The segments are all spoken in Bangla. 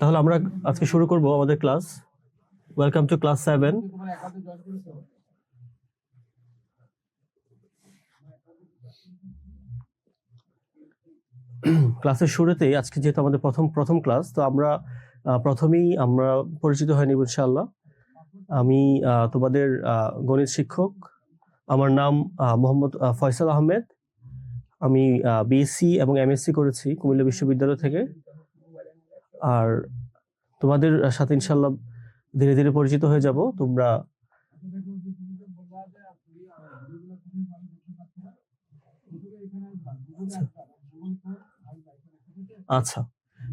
তাহলে আমরা আজকে শুরু করব আমাদের class. Welcome to class seven ক্লাসের শুরুতেই আজকে যেহেতু আমাদের প্রথম প্রথম ক্লাস তো আমরা প্রথমেই আমরা পরিচিত হয়ে নিব ইনশাআল্লাহ। আমি তোমাদের গণিত শিক্ষক। আমার নাম মোহাম্মদ ফয়সাল আহমেদ। আমি বিএসসি এবং এমএসসি করেছি কুমিল্লা বিশ্ববিদ্যালয় থেকে। আর তোমাদের সাথে ইনশাল্লাহ ধীরে ধীরে পরিচিত হয়ে যাব। তোমরা আচ্ছা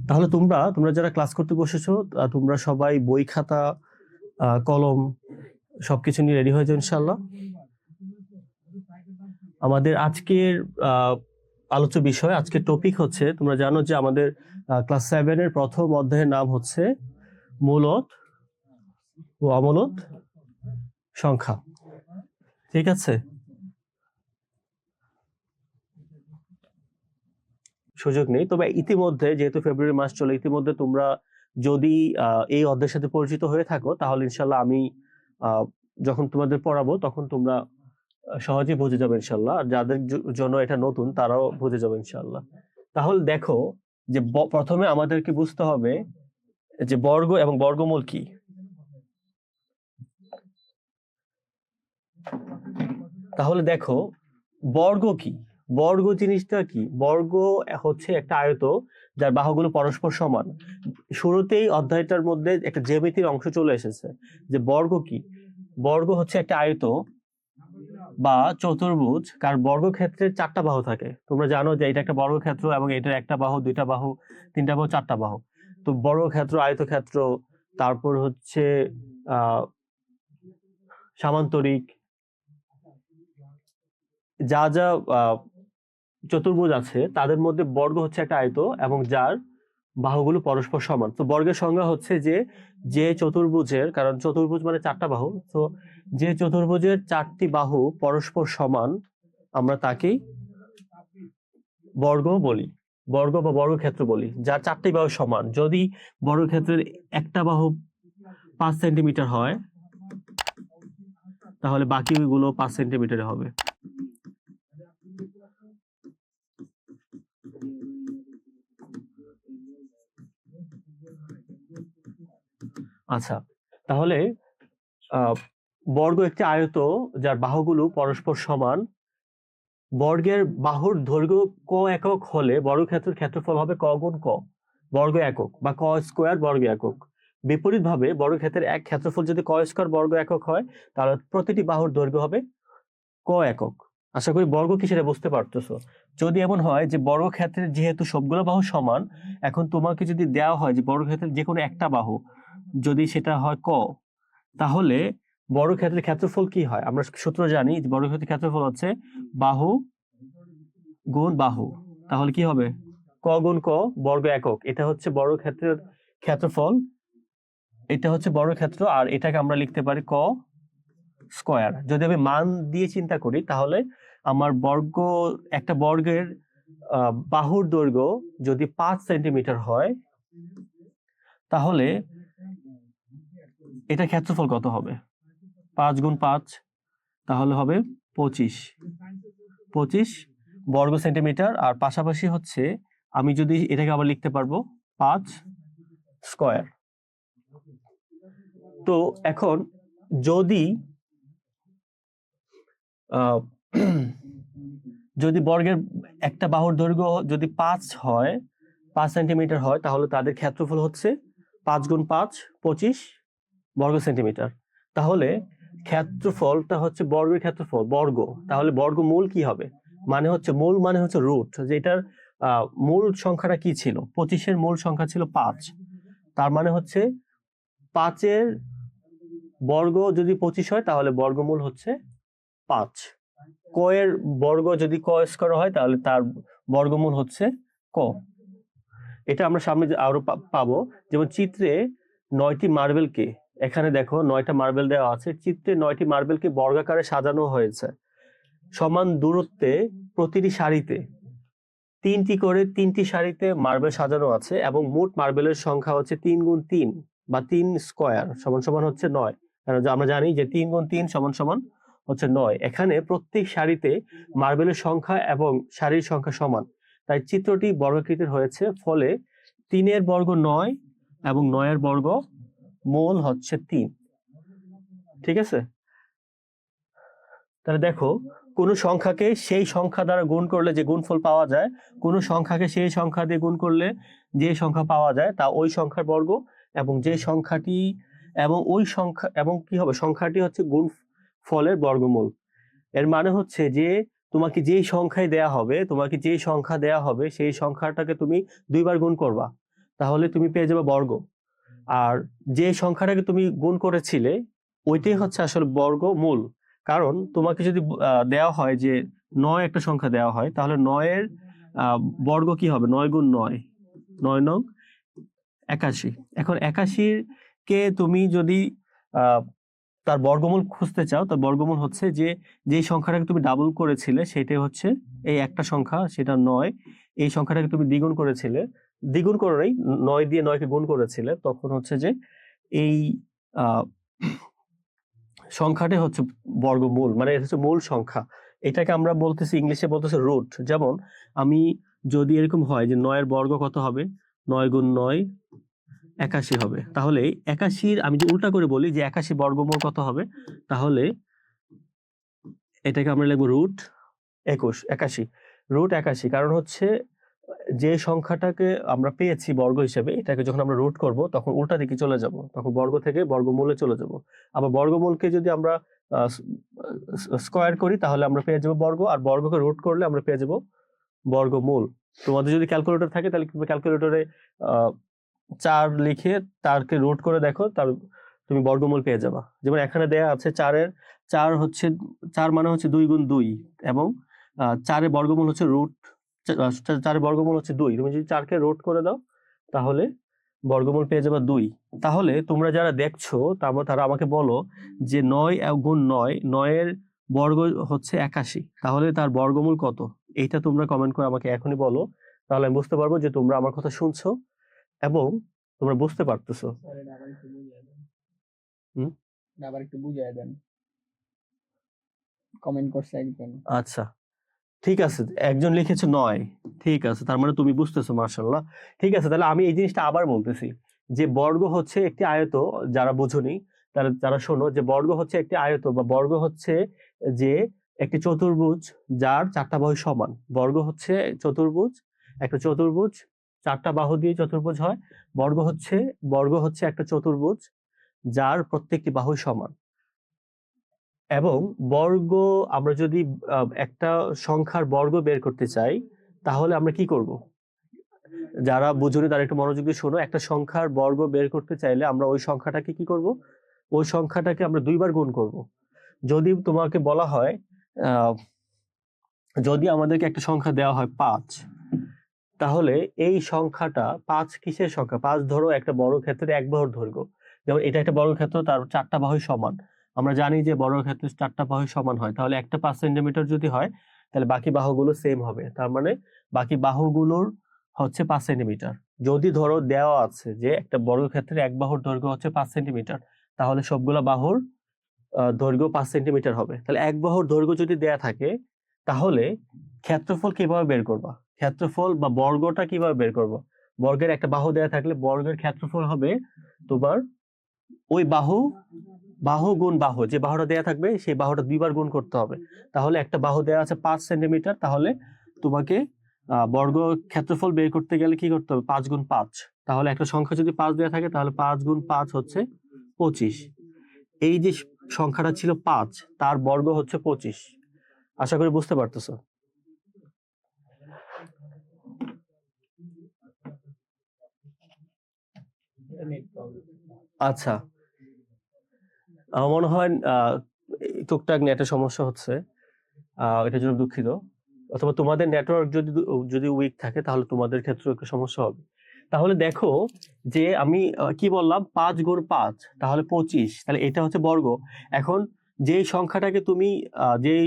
তাহলে তোমরা তোমরা যারা ক্লাস করতে বসেছো তোমরা সবাই বই খাতা কলম সবকিছু নিয়ে রেডি হয়ে যাও ইনশাল্লাহ আমাদের আজকের আলোচ্য বিষয়। আজকের টপিক হচ্ছে, তোমরা জানো যে আমাদের ক্লাস সেভেনের প্রথম অধ্যায়ের নাম হচ্ছে মূলত ও অমূলত সংখ্যা। ঠিক আছে? সুযোগ নেই। তবে ইতিমধ্যে, যেহেতু ফেব্রুয়ারি মাস চলে, ইতিমধ্যে তোমরা যদি এই অধ্যায়ের সাথে পরিচিত হয়ে থাকো, তাহলে ইনশাল্লাহ আমি যখন তোমাদের পড়াবো, তখন তোমরা সহজেই বুঝে যাবে ইনশাল্লাহ আর যাদের জন্য এটা নতুন, তারাও বুঝে যাবে ইনশাল্লাহ তাহলে দেখো যে প্রথমে আমাদেরকে বুঝতে হবে যে বর্গ এবং বর্গমূল কি। তাহলে দেখো বর্গ কি? বর্গ জিনিসটা কি? বর্গ হচ্ছে একটা আয়ত যার বাহুগুলো পরস্পর সমান। শুরুতেই অধ্যায়টার মধ্যে একটা জ্যামিতির অংশ চলে এসেছে যে বর্গ কি? বর্গ হচ্ছে একটা আয়ত বা চতুর্ভুজ, কার বর্গক্ষেত্রের চারটা বাহু থাকে। তোমরা জানো যে এটা একটা বর্গক্ষেত্র এবং এটার একটা বাহু, দুইটা বাহু, তিনটা বাহু, চারটা বাহু। তো বর্গক্ষেত্র, আয়তক্ষেত্র, তারপর হচ্ছে সামান্তরিক, যা যা চতুর্ভুজ আছে, তাদের মধ্যে বর্গ হচ্ছে একটা আয়ত এবং যার বাহুগুলো পরস্পর সমান। তো বর্গের সংজ্ঞা হচ্ছে যে যে চতুর্ভুজের, কারণ চতুর্ভুজ মানে চারটা বাহু, তো যে চতুর্ভুজের চারটি বাহু পরস্পর সমান, আমরা তাকেই বর্গ বলি। বর্গ বা বর্গক্ষেত্র বলি, যার চারটি বাহু সমান। যদি বর্গক্ষেত্রের একটা বাহু পাঁচ সেন্টিমিটার হয়, তাহলে বাকিগুলো পাঁচ সেন্টিমিটারে হবে। আচ্ছা তাহলে বর্গ একটি আয়ত যার বাহুগুলো পরস্পর সমান। বর্গের বাহুর দৈর্ঘ্য ক একক হলে বর্গক্ষেত্রের ক্ষেত্রফল হবে ক গুণ ক, বর্গ একক বা ক স্কোয়ার বর্গ একক। বিপরীতভাবে বর্গক্ষেত্রের এক ক্ষেত্রফল যদি ক স্কোয়ার বর্গ একক হয়, তাহলে প্রতিটি বাহুর দৈর্ঘ্য হবে ক একক। আশা করি বর্গ কি সেটা বুঝতে পারতেছো। যদি এমন হয় যে বর্গক্ষেত্রের যেহেতু সবগুলো বাহু সমান, এখন তোমাকে যদি দেওয়া হয় যে বর্গক্ষেত্রের যে কোনো একটা বাহু যদি সেটা হয় ক, তাহলে বর্গক্ষেত্রের ক্ষেত্রফল কি হয়? আমরা সূত্র জানি, বড় ক্ষেত্রের ক্ষেত্রফল হচ্ছে বাহু গুণ বাহু। তাহলে কি হবে? ক গুণ ক বর্গ একক। এটা হচ্ছে বড় ক্ষেত্রের ক্ষেত্রফল। এটা হচ্ছে বড় ক্ষেত্র আর এটাকে আমরা লিখতে পারি ক স্কয়ার। যদি আমি মান দিয়ে চিন্তা করি, তাহলে আমার বর্গ, একটা বর্গের বাহুর দৈর্ঘ্য যদি পাঁচ সেন্টিমিটার হয়, তাহলে এটা ক্ষেত্রফল কত হবে? পাঁচ গুণ পাঁচ, তাহলে হবে পঁচিশ। পঁচিশ বর্গ সেন্টিমিটার, আর পাশাপাশি হচ্ছে আমি যদি এটাকে আবার লিখতে পারব, পাঁচ স্কয়ার। তো এখন যদি যদি বর্গের একটা বাহুর দৈর্ঘ্য যদি পাঁচ হয়, পাঁচ সেন্টিমিটার হয়, তাহলে তাদের ক্ষেত্রফল হচ্ছে পাঁচ গুণ পাঁচ, পঁচিশ বর্গ সেন্টিমিটার। তাহলে ক্ষেত্রফলটা হচ্ছে বর্গের ক্ষেত্রফল, বর্গ। তাহলে বর্গমূল কি হবে? মানে হচ্ছে মূল মানে হচ্ছে রুট যেটার মূল সংখ্যাটা কি ছিল? পঁচিশের মূল সংখ্যা ছিল পাঁচ। তার মানে হচ্ছে পাঁচের বর্গ যদি পঁচিশ হয়, তাহলে বর্গমূল হচ্ছে পাঁচ। ক এর বর্গ যদি ক স্কোয়ার হয়, তাহলে তার বর্গমূল হচ্ছে ক। এটা আমরা সামনে আরও পাবো, যেমন চিত্রে নয়টি মার্বেলকে এখানে দেখো নয়টা মার্বেল দেওয়া আছে। চিত্রে নয়টি মার্বেলকে বর্গাকারে সাজানো হয়েছে। সমান দূরত্বে প্রতিটি সারিতে তিনটি করে তিনটি সারিতে মার্বেল সাজানো আছে এবং মোট মার্বেলের সংখ্যা হচ্ছে তিন গুণ তিন বা তিন স্কোয়ার সমান সমান হচ্ছে নয়। কারণ আমরা জানি যে তিন গুণ তিন সমান সমান হচ্ছে নয়। এখানে প্রত্যেক সারিতে মার্বেলের সংখ্যা এবং সারির সংখ্যা সমান। তাই চিত্রটি বর্গাকৃতির হয়েছে। ফলে তিনের বর্গ নয় এবং নয়ের বর্গ মূল হচ্ছে তিন। ঠিক আছে? তাহলে দেখো, কোন সংখ্যাকে সেই সংখ্যা দ্বারা গুণ করলে যে গুণফল পাওয়া যায়, কোন সংখ্যাকে সেই সংখ্যা দিয়ে গুণ করলে যে সংখ্যা পাওয়া যায় তা ওই সংখ্যার বর্গ এবং যে সংখ্যাটি এবং ওই সংখ্যা এবং কি হবে? সংখ্যাটি হচ্ছে গুণ ফলের বর্গমূল। এর মানে হচ্ছে যে তোমাকে যেই সংখ্যায় দেয়া হবে, তোমাকে যেই সংখ্যা দেয়া হবে, সেই সংখ্যাটাকে তুমি দুইবার গুণ করবা। তাহলে তুমি পেয়ে যাবে বর্গ। আর যে সংখ্যাটাকে তুমি গুণ করেছিলে ওইটাই হচ্ছে আসলে বর্গমূল কারণ তোমাকে যদি দেওয়া হয় যে নয় একটা সংখ্যা দেওয়া হয় তাহলে নয়ের বর্গ কি হবে? নয় গুণ নয়। নয় নং একাশি। এখন একাশির কে তুমি যদি তার বর্গমূল খুঁজতে চাও তার বর্গমূল হচ্ছে যে যেই সংখ্যাটাকে তুমি ডাবল করেছিলে সেটাই হচ্ছে এই একটা সংখ্যা সেটা নয়। এই সংখ্যাটাকে তুমি দ্বিগুণ করেছিলে দ্বিগুণ করে নাই নয় দিয়ে নয়কে গুণ করেছিলে তখন হচ্ছে যে এই আহ, সংখ্যাটাই হচ্ছে বর্গমূল মানে এটা হচ্ছে মূল সংখ্যা। এটাকে আমরা বলতেছি ইংলিশে বলতেছে রুট। যেমন আমি যদি এরকম হয় যে নয়ের বর্গ কত হবে? নয় গুণ নয় একাশি হবে। তাহলে একাশির আমি যে উল্টা করে বলি যে একাশি বর্গমূল কত হবে? তাহলে এটাকে আমরা লিখব রুট একুশ একাশি। রুট একাশি কারণ হচ্ছে যে সংখ্যাটাকে আমরা পেয়েছি বর্গ হিসেবে, এটাকে যখন আমরা রুট করব, তখন উল্টা দিকে চলে যাব। তখন বর্গ থেকে বর্গমূলে চলে যাব। আবার বর্গমূলকে যদি আমরা স্কোয়ার করি, তাহলে আমরা পেয়ে যাব বর্গ, আর বর্গকে রুট করলে আমরা পেয়ে যাব বর্গমূল। তোমাদের যদি ক্যালকুলেটর থাকে, তাহলে ক্যালকুলেটরে চার লিখে তারকে রুট করে দেখো, তার, তুমি বর্গমূল পেয়ে যাবা। যেমন এখানে দেয়া আছে চারের, চার হচ্ছে, চার মানে হচ্ছে দুই গুণ দুই, এবং চারের বর্গমূল হচ্ছে রুট চারের বর্গমূল হচ্ছে দুই। তুমি যদি চারকে রুট করে দাও তাহলে বর্গমূল পেয়ে যাবে দুই। তাহলে তোমরা যারা দেখছ তারপর তারা আমাকে বলো যে নয় গুণ নয় নয়ের বর্গ হচ্ছে একাশি। তাহলে তার বর্গমূল কত? এইটা তোমরা কমেন্ট করে আমাকে এখনই বলো। তাহলে আমি বুঝতে পারব যে তোমরা আমার কথা শুনছো এবং তোমরা বুঝতে পারতেছো। হুম? আবার একটু বুঝিয়ে দেন। কমেন্ট করছে একজন। আচ্ছা। ঠিক আছে, একজন লিখেছে নয়। ঠিক আছে, তার মানে তুমি বুঝতেছো মার্শাল্লাহ ঠিক আছে, তাহলে আমি এই জিনিসটা আবার বলতেছি। যে বর্গ হচ্ছে একটি আয়ত, যারা বুঝুনি, তারা, যারা শোনো, যে বর্গ হচ্ছে একটি আয়ত বা বর্গ হচ্ছে যে একটি চতুর্ভুজ যার চারটা বাহু সমান। বর্গ হচ্ছে চতুর্ভুজ, একটা চতুর্ভুজ, চারটা বাহু দিয়ে চতুর্ভুজ হয়। বর্গ হচ্ছে বর্গ হচ্ছে একটা চতুর্ভুজ যার প্রত্যেকটি বাহু সমান। এবং বর্গ, আমরা যদি একটা সংখ্যার বর্গ বের করতে চাই, তাহলে আমরা কি করব? যারা বুঝুনি তারা একটু মনোযোগ দিয়ে শোনো। একটা সংখ্যার বর্গ বের করতে চাইলে আমরা ওই সংখ্যাটাকে কি করব? ওই সংখ্যাটাকে আমরা দুইবার গুণ করব। যদি তোমাকে বলা হয় যদি আমাদেরকে একটা সংখ্যা দেওয়া হয় পাঁচ, তাহলে এই সংখ্যাটা পাঁচ কিসের সংখ্যা? পাঁচ ধরো একটা বড় ক্ষেত্রে এক বাহুর দৈর্ঘ্য। যেমন এটা একটা বড় ক্ষেত্র তার চারটা বাহু সমান। আমরা জানি যে বড় ক্ষেত্রে চারটা বাহু সমান হয়। তাহলে একটা পাঁচ সেন্টিমিটার যদি হয়, তাহলে বাকি বাহুগুলো সেম হবে। তার মানে বাকি বাহুগুলোর হচ্ছে পাঁচ সেন্টিমিটার যদি ধরো দেওয়া আছে যে একটা বড় ক্ষেত্রে এক বাহুর দৈর্ঘ্য হচ্ছে পাঁচ সেন্টিমিটার তাহলে সবগুলা বাহুর দৈর্ঘ্য পাঁচ সেন্টিমিটার হবে। তাহলে এক বাহুর দৈর্ঘ্য যদি দেয়া থাকে, তাহলে ক্ষেত্রফল কীভাবে বের করবা? ক্ষেত্রফল বা বর্গটা কীভাবে বের করব? বর্গের একটা বাহু দেয়া থাকলে বর্গের ক্ষেত্রফল হবে তোমার ওই বাহু বাহু গুণ বাহু, যে বাহুটা দেয়া থাকবে, সেই বাহুটা দুইবার গুণ করতে হবে। তাহলে একটা বাহু দেয়া আছে পাঁচ সেন্টিমিটার, তাহলে তোমাকে বর্গ ক্ষেত্রফল বের করতে গেলে কি করতে হবে? পাঁচ গুণ পাঁচ। তাহলে একটা সংখ্যা যদি পাঁচ দেয়া থাকে, তাহলে পাঁচ গুণ পাঁচ হচ্ছে পঁচিশ। এই যে সংখ্যাটা ছিল পাঁচ, তার বর্গ হচ্ছে পঁচিশ। আশা করি বুঝতে পারতেছো? আচ্ছা। আমার মনে হয় টুকটাক নেটের সমস্যা হচ্ছে। এটার জন্য দুঃখিত। অথবা তোমাদের নেটওয়ার্ক যদি যদি উইক থাকে, তাহলে তোমাদের ক্ষেত্রে একটু সমস্যা হবে। তাহলে দেখো যে আমি কি বললাম? পাঁচ গুণ পাঁচ, তাহলে পঁচিশ। তাহলে এটা হচ্ছে বর্গ। এখন যেই সংখ্যাটাকে তুমি যেই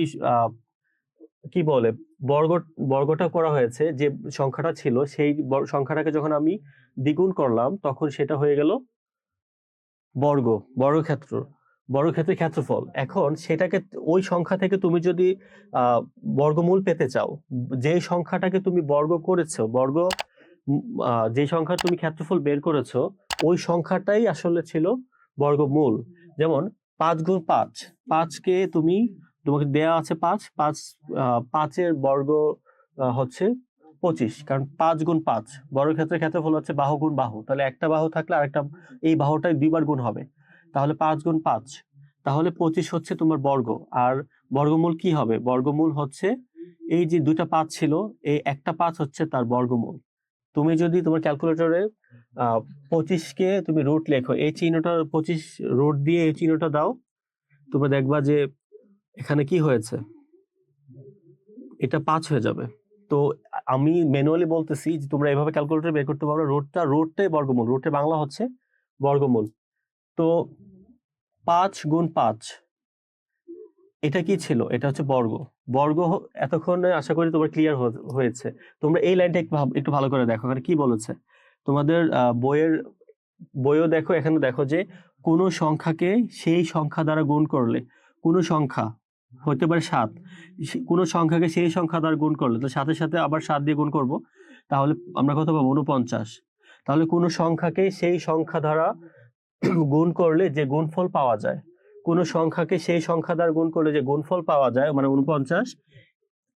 কি বলে, বর্গ, বর্গটা করা হয়েছে, যে সংখ্যাটা ছিল, সেই সংখ্যাটাকে যখন আমি দ্বিগুণ করলাম, তখন সেটা হয়ে গেল বর্গ, বর্গক্ষেত্র। বর্গক্ষেত্রের ক্ষেত্রফল। এখন সেটাকে ওই সংখ্যা থেকে তুমি যদি বর্গমূল পেতে চাও, যে সংখ্যাটাকে তুমি বর্গ করেছ, বর্গ যে সংখ্যা তুমি ক্ষেত্রফল বের করেছ, ওই সংখ্যাটাই আসলে ছিল বর্গমূল। যেমন পাঁচ গুণ পাঁচ, পাঁচকে তুমি, তোমাকে দেয়া আছে পাঁচ পাঁচ পাঁচের বর্গ হচ্ছে পঁচিশ। কারণ পাঁচ গুণ পাঁচ, বর্গক্ষেত্রের ক্ষেত্রফল হচ্ছে বাহু গুণ বাহু। তাহলে একটা বাহু থাকলে আরেকটা, এই বাহুটাই দুইবার গুণ হবে। তাহলে পাঁচ গুণ পাঁচ। তাহলে পঁচিশ হচ্ছে তোমার বর্গ। আর বর্গমূল কি হবে? বর্গমূল হচ্ছে এই যে দুইটা পাঁচ ছিল, এই একটা পাঁচ হচ্ছে তার বর্গমূল। তুমি যদি তোমার ক্যালকুলেটরে পঁচিশকে তুমি রুট লেখো, এই চিহ্নটা, পঁচিশ রুট দিয়ে এই চিহ্নটা দাও, তোমরা দেখবা যে এখানে কি হয়েছে? এটা পাঁচ হয়ে যাবে। তো আমি ম্যানুয়ালি বলতেছি যে তোমরা এভাবে ক্যালকুলেটর বের করতে পারো রুটটা রুটটাই বর্গমূল রুটে বাংলা হচ্ছে বর্গমূল। তো পাঁচ গুণ পাঁচ। এটা কি ছিল? এটা হচ্ছে বর্গ। বর্গ এতক্ষণে আশা করি তোমার ক্লিয়ার হয়েছে। তোমরা এই লাইনটা একটু ভালো করে দেখো কি বলেছে? তোমাদের বইয়ের, বইও দেখো, এখানে দেখো যে কোনো সংখ্যাকে সেই সংখ্যা দ্বারা গুণ করলে, কোনো সংখ্যা হতে পারে সাত কোনো সংখ্যাকে সেই সংখ্যা দ্বারা গুণ করলে তো সাথে সাথে আবার সাত দিয়ে গুণ করব, তাহলে আমরা কত পাবো? উনপঞ্চাশ তাহলে কোনো সংখ্যাকে সেই সংখ্যা দ্বারা গুণ করলে যে গুণফল পাওয়া যায়, কোনো সংখ্যাকে সেই সংখ্যা দ্বারা গুণ করলে যে গুণফল পাওয়া যায় মানে উনপঞ্চাশ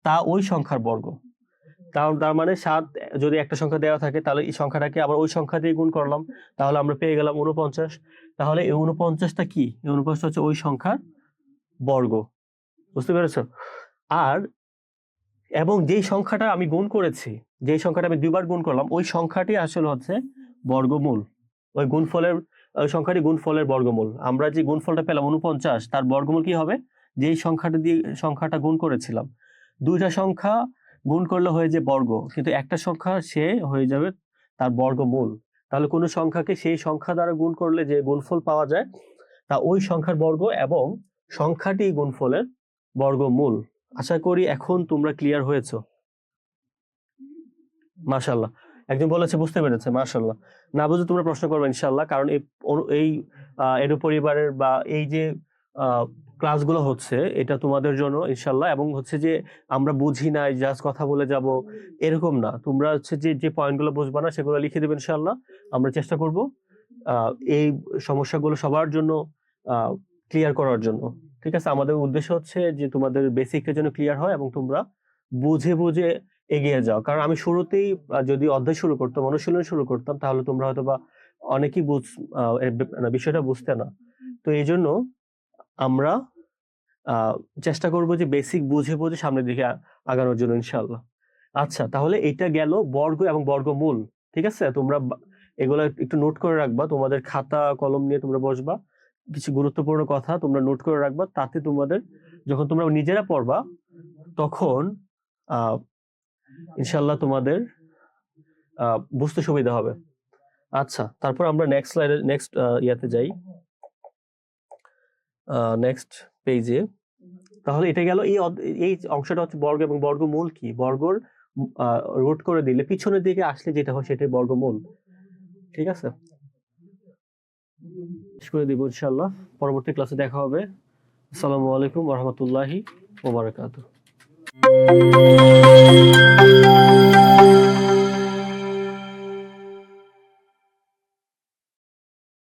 তা ওই সংখ্যার বর্গ। তার মানে সাত, যদি একটা সংখ্যা দেওয়া থাকে, তাহলে এই সংখ্যাটাকে আবার ওই সংখ্যা দিয়ে গুণ করলাম, তাহলে আমরা পেয়ে গেলাম উনপঞ্চাশ তাহলে এই উনপঞ্চাশটা কি? এই উনপঞ্চাশ হচ্ছে ওই সংখ্যার বর্গ। বুঝতে পেরেছ? আর এবং যেই সংখ্যাটা আমি গুণ করেছি, যেই সংখ্যাটা আমি দুবার গুণ করলাম, ওই সংখ্যাটি আসলে হচ্ছে বর্গমূল। ওই গুণফলের সংখ্যাটি গুণফলের বর্গমূল। আমরা যে গুণফলটা পেলাম উনপঞ্চাশ তার বর্গমূল কি হবে? যেই সংখ্যাটা দিয়ে, সংখ্যাটা গুণ করেছিলাম। দুইটা সংখ্যা গুণ করলে হয়ে যে বর্গ, কিন্তু একটা সংখ্যা সে হয়ে যাবে তার বর্গমূল। তাহলে কোনো সংখ্যাকে সেই সংখ্যা দ্বারা গুণ করলে যে গুণফল পাওয়া যায়, তা ওই সংখ্যার বর্গ এবং সংখ্যাটি গুণফলের বর্গমূল। আশা করি এখন তোমরা ক্লিয়ার হয়েছো। মাশাল্লাহ একজন বলেছে, বুঝতে পেরেছে মাশাল্লাহ না বুঝে তোমরা প্রশ্ন করবে ইনশাল্লাহ কারণ এই এডু পরিবারের বা এই যে ক্লাসগুলো হচ্ছে, এটা তোমাদের জন্য ইনশাল্লাহ এবং হচ্ছে যে, আমরা বুঝি নাই, জাস্ট কথা বলে যাব, এরকম না। তোমরা হচ্ছে যে যে পয়েন্টগুলো বুঝবা না, সেগুলো লিখে দেবে ইনশাল্লাহ আমরা চেষ্টা করব এই সমস্যাগুলো সবার জন্য ক্লিয়ার করার জন্য। ঠিক আছে? আমাদের উদ্দেশ্য হচ্ছে যে, তোমাদের বেসিকটা যেন ক্লিয়ার হয় এবং তোমরা বুঝে বুঝে এগিয়ে যাও। কারণ আমি শুরুতেই যদি অধ্যায় শুরু করতাম, অনুশীলন শুরু করতাম, তাহলে তোমরা হয়তো বা অনেকেই বুঝ বিষয়টা বুঝতে না। তো এই জন্য আমরা চেষ্টা করব যে বেসিক বুঝে বুঝে সামনের দিকে আগানোর জন্য ইনশাল্লাহ আচ্ছা তাহলে এটা গেল বর্গ এবং বর্গমূল, ঠিক আছে? তোমরা এগুলো একটু নোট করে রাখবা। তোমাদের খাতা, কলম নিয়ে তোমরা বসবা। কিছু গুরুত্বপূর্ণ কথা তোমরা নোট করে রাখবা। তাতে তোমাদের, যখন তোমরা নিজেরা পড়বা, তখন ইনশাল্লাহ তোমাদের বুঝতে সুবিধা হবে। আচ্ছা তারপর আমরা নেক্সট স্লাইডে নেক্সট ইয়াতে যাই। নেক্সট পেজে তাহলে এটা গেল, এই এই অংশটা হচ্ছে বর্গ এবং বর্গমূল কি? বর্গর রুট করে দিলে পিছনের দিকে আসলে যেটা হয় সেটাই বর্গমূল। ঠিক আছে? শেষ করে দিব ইনশাল্লাহ পরবর্তী ক্লাসে দেখা হবে। আসসালামু আলাইকুম রহমতুল্লাহি ওবরাকাতুহ Thank you.